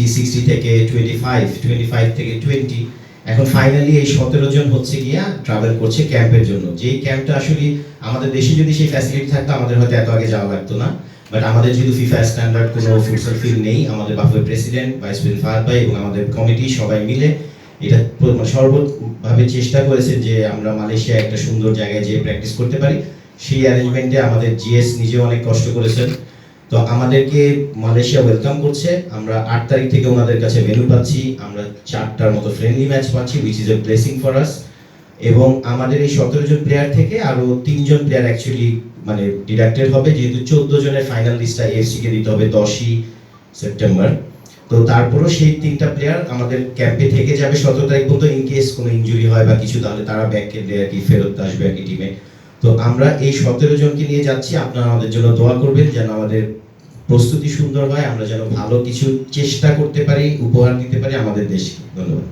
Sixty sixty থেকে twenty five twenty five থেকে twenty এখন ফাইনালি এই সতেরো জন হচ্ছে গিয়া ট্রাভেল করছে ক্যাম্পের জন্য। ক্যাম্পটা আসলে আমাদের দেশে যদি সেই ফ্যাসিলিটি থাকতো, আমাদের হয়তো এত আগে যাওয়া লাগতো না। বাট আমাদের যেহেতু ফিফা স্ট্যান্ডার্ড কোনো ফুটসল ফিল্ড নেই, আমাদের বাফের প্রেসিডেন্ট ভাইস ভাই এবং আমাদের কমিটি সবাই মিলে এটা মানে সর্বভাবে চেষ্টা করেছে যে আমরা মালয়েশিয়া একটা সুন্দর জায়গায় যেয়ে প্র্যাকটিস করতে পারি। সেই অ্যারেঞ্জমেন্টে আমাদের জিএস নিজেও অনেক কষ্ট করেছেন। তো আমাদেরকে মালয়েশিয়া ওয়েলকাম করছে। আমরা আট তারিখ থেকে ওনাদের কাছে ভেনু পাচ্ছি। আমরা চারটার মতো ফ্রেন্ডলি ম্যাচ পাচ্ছি which is a blessing for us এবং আমাদের এই সতেরো জন প্লেয়ার থেকে আরও তিনজন প্লেয়ার অ্যাকচুয়ালি মানে ডিডাক্টেড হবে। যেহেতু চোদ্দ জনের ফাইনাল লিস্টটা এফসি কে দিতে হবে দশই সেপ্টেম্বর। তো তারপরও সেই তিনটা প্লেয়ার আমাদের ক্যাম্পে থেকে যাবে সতেরো তারিখ পর্যন্ত। ইন কেস কোনো ইনজুরি হয় বা কিছু, তাহলে তারা ব্যাক কেন্দ্রে আর কি, ফেরত আসবে আর কি টিমে তো আমরা এই সতেরো জনকে নিয়ে যাচ্ছি। আপনারা আমাদের জন্য দোয়া করবেন যেন আমাদের প্রস্তুতি সুন্দর হয়। আমরা যেন ভালো কিছু চেষ্টা করতে পারি, উপহার দিতে পারি আমাদের দেশকে। ধন্যবাদ।